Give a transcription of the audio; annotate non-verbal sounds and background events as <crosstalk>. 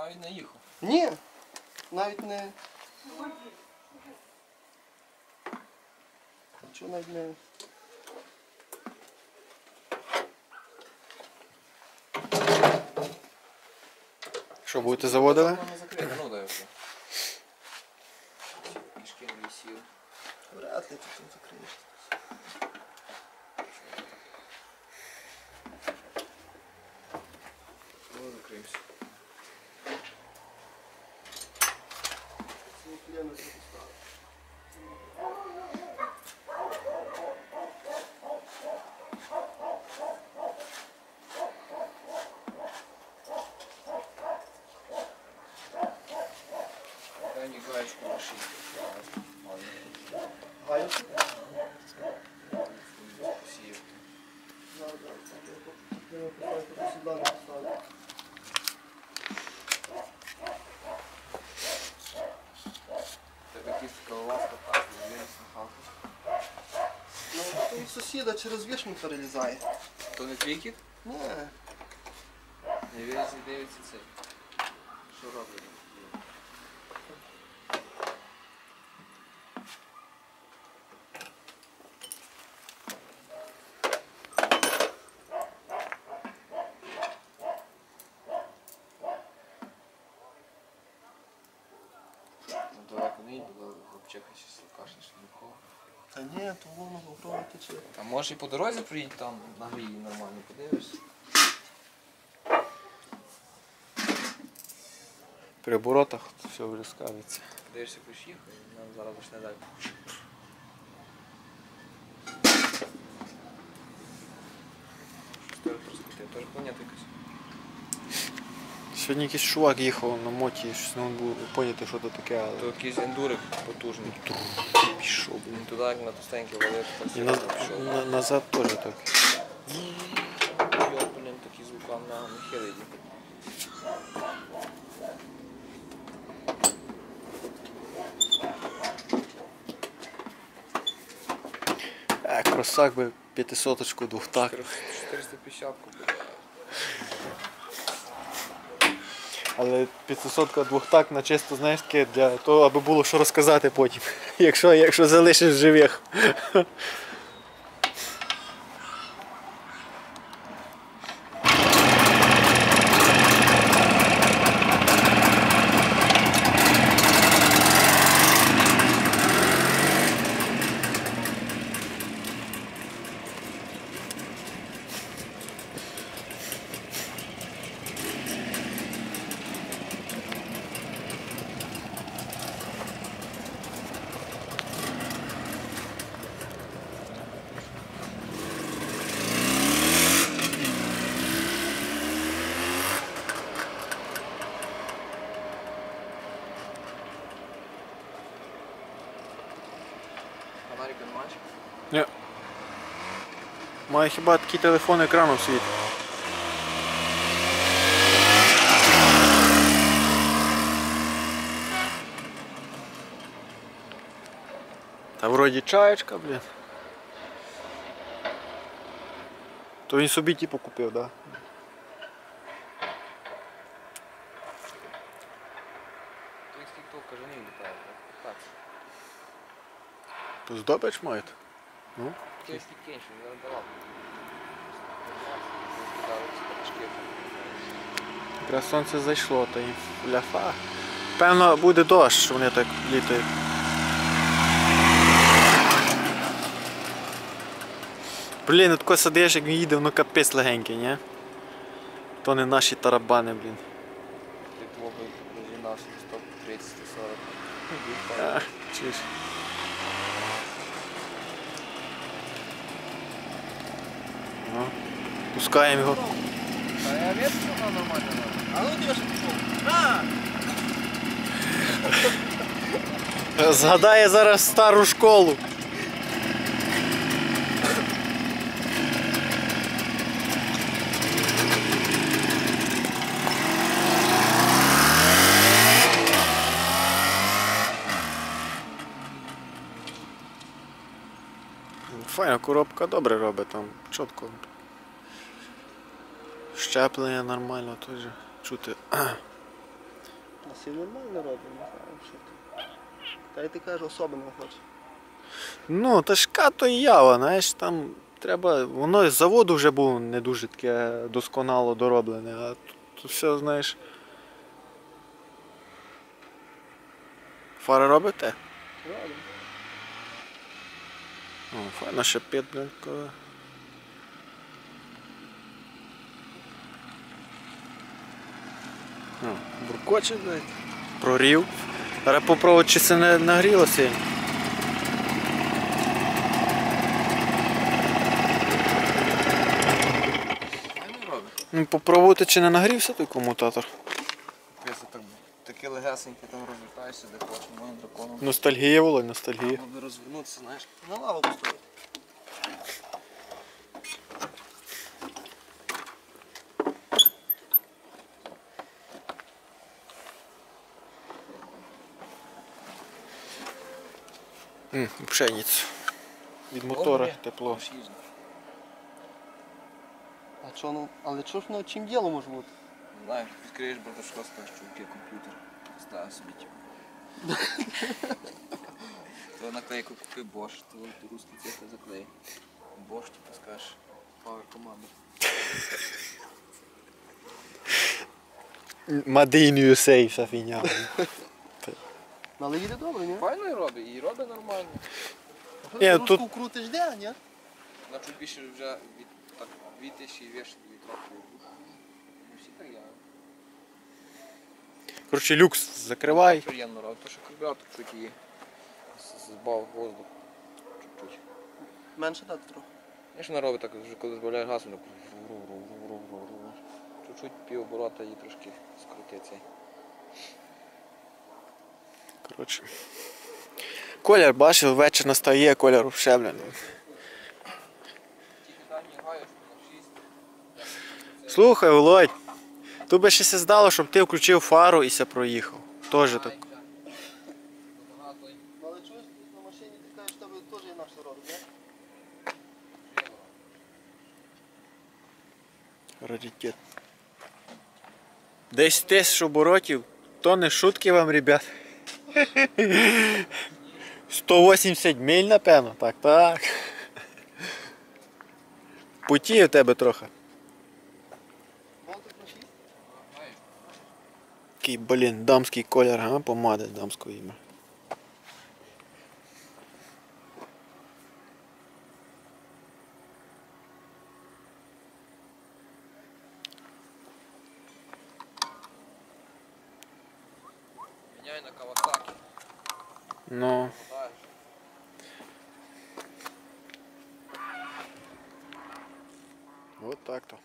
А він не їхав. Ні. Навіть не. Нічого навіть не. Що, будете заводили? Сюди. Тебе кістка так, хату. Ну, то сусіда через вішню перелізає. То не твій кіт? Ні. Не і дивиться цей. Що робить? Ну далеко не їдь, бо хлопчика нікого. Та ні, то воно попробуй тече. А може і по дорозі приїдь там на грії нормально подивишся? При оборотах все. Подивишся, куди їхав, нам зараз почне далі. Теж якась. Сьогодні якийсь чувак їхав на моті, щось не було поняти, що це таке, То але якийсь ендурик потужний. пішов. Він туди як на тостеньке валив, так І пішов. на... назад теж так. Його, блін, такі звукам на йде. Е, кросак би п'ятисоточку двохтак. 450 купив. Але 500 двохтак на чисто, знаєш, таке для того, аби було що розказати потім. <laughs> Якщо, якщо залишиш живих. Фонарика не маєш? Ні. Має хіба такий телефон екраном світить. Та вроді чаєчка, блін. То він собі типу купив, так? Да? Поздобач мають. Ну. Не давав. Якраз сонце зайшло, та й ляфа. Певно буде дощ, вони так літають. Блін, от коли сидиш, як він їде, воно капець легенький, ні? То не наші тарабани, блін. Ти твого довжина 130-140. А, чуєш. Ну, пускаємо його. А я вірю, що вона нормально. А ну ти ж пішов. На! Згадає зараз стару школу. Файна коробка добре робить там, чітко. Щеплення нормально теж чути. <clears throat> Всі нормально робимо, не знаю, що ти. Та й ти кажеш, особливо хоче. Ну, та ж като і ява, знаєш, там треба. Воно з заводу вже було не дуже таке досконало дороблене, а тут, тут все, знаєш. Фари робите? Робимо. О, файно шипить, блін, коли. О, буркоче, блядь. Прорів. Зараз попробувати, чи це не нагріло сильно. Ну, попробувати, чи не нагрівся той комутатор. Писа так, таке легесеньке там розвертаєшся, де хочеш, моїм драконом. Ностальгія, Володь, ностальгія. Би розвернутися, знаєш. На лаву поставити. М, Пшеницю. Від мотора Добре. тепло. А що ну, але що ж ну, чим діло може бути? Знаю, відкриєш браташко, скажеш, що яке комп'ютер. Ставив собі типу. <laughs> То наклейку купи Bosch, то русські цифри заклей. Bosch, типу скажеш, Power Commander. Made in USA вся фігня. Ну, <laughs> Але їде добре, ні? Файно і робить, і робить нормально. Ні, ти тут- крутиш де, ні? На чуть більше вже від так, 2000 і вішки від року. Ну, Всі так я. Коротше, люкс закривай. Приємно робить, то що карбюратор чуть її збав воздух. Чуть-чуть. Менше дати трохи. Я ж не робить так, вже коли збавляєш газ, воно вру-вру-вру-вру-вру. Чуть-чуть півоборота і трошки скрутиться. Коротше. Колір, бачив, вечір настає, колір гаєш Слухай, Володь, тут би ще се здало, щоб ти включив фару і ся проїхав. Тоже так. Але чуєш, ти на машині ти кажеш, що тебе теж інакше робить, ні? Раритет. Десь тисяч оборотів, то не шутки вам, ребят. <laughs> 180 миль, напевно, так, так. Путі в тебе трохи. Такий, блін, дамський колір, а? Помади дамського ім'я. Міняй на Кавасакі. Ну, Подаєш. от так то.